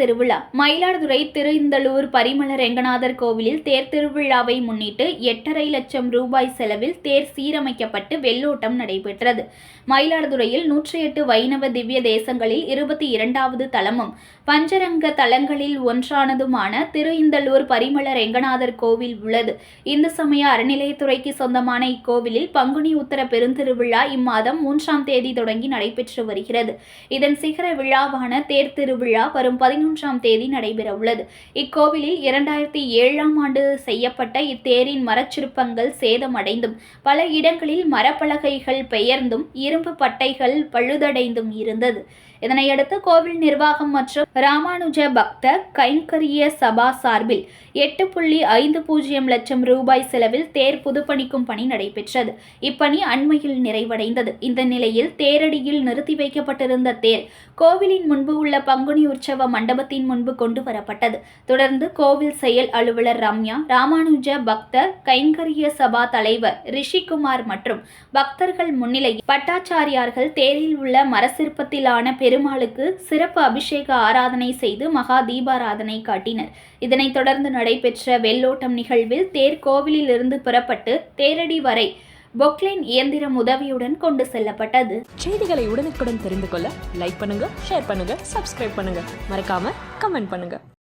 திருவிழா மயிலாடுதுறை திருந்தலூர் பரிமள ரெங்கநாதர் கோவிலில் தேர் திருவிழாவை முன்னிட்டு எட்டரை லட்சம் ரூபாய் செலவில் தேர் சீரமைக்கப்பட்டு வெள்ளோட்டம் நடைபெற்றது. மயிலாடுதுறையில் நூற்றி எட்டு வைணவ திவ்ய தேசங்களில் இருபத்தி இரண்டாவது தலமும் பஞ்சரங்க தலங்களில் ஒன்றானதுமான திருஇந்தளூர் பரிமள ரெங்கநாதர் கோவில் உள்ளது. இந்து சமய அறநிலையத்துறைக்கு சொந்தமான இக்கோவிலில் பங்குனி உத்தர பெருந்திருவிழா இம்மாதம் மூன்றாம் தேதி தொடங்கி நடைபெற்று வருகிறது. இதன் சிகர விழாவான தேர் திருவிழா வரும் பதினொன்றாம் தேதி நடைபெறவுள்ளது இக்கோவிலில் இரண்டாயிரத்தி ஏழாம் ஆண்டு செய்யப்பட்ட இத்தேரின் மரச்சிற்பங்கள் சேதமடைந்தும் பல இடங்களில் மரப்பலகைகள் பெயர்ந்தும் இரும்பு பட்டைகள் பழுதடைந்தும் இருந்தது. இதனையடுத்து கோவில் நிர்வாகம் மற்றும் ராமானுஜ பக்த கைங்கரிய சபா சார்பில் எட்டு புள்ளி ஐந்து பூஜ்ஜியம் லட்சம் ரூபாய் செலவில் தேர் புதுப்பணிக்கும் பணி நடைபெற்றது. இப்பணி அண்மையில் நிறைவடைந்தது. இந்த நிலையில் தேரடியில் நிறுத்தி வைக்கப்பட்டிருந்த தேர் கோவிலின் முன்பு உள்ள பங்குனி உற்சவ மண்டபத்தின் முன்பு கொண்டு வரப்பட்டது தொடர்ந்து கோவில் செயல் அலுவலர் ரம்யா ராமானுஜ பக்தர் கைங்கரிய சபா தலைவர் ரிஷிகுமார் மற்றும் பக்தர்கள் முன்னிலையில் பட்டாச்சாரியார்கள் தேரில் உள்ள மரசிற்பத்திலான பெருமாளுக்கு சிறப்பு அபிஷேக ஆராதனை செய்து மகா தீபாராதனை காட்டினர். இதனைத் தொடர்ந்து நடைபெற்ற வெள்ளோட்டம் நிகழ்வில் தேர் கோவிலிலிருந்து புறப்பட்டு தேரடி வரை பொக்லைன் இயந்திரம் உதவியுடன் கொண்டு செல்லப்பட்டது. செய்திகளை உடனுக்குடன் தெரிந்து கொள்ள லைக் பண்ணுங்க ஷேர் பண்ணுங்க சப்ஸ்கிரைப் பண்ணுங்க. மறக்காம கமெண்ட் பண்ணுங்க.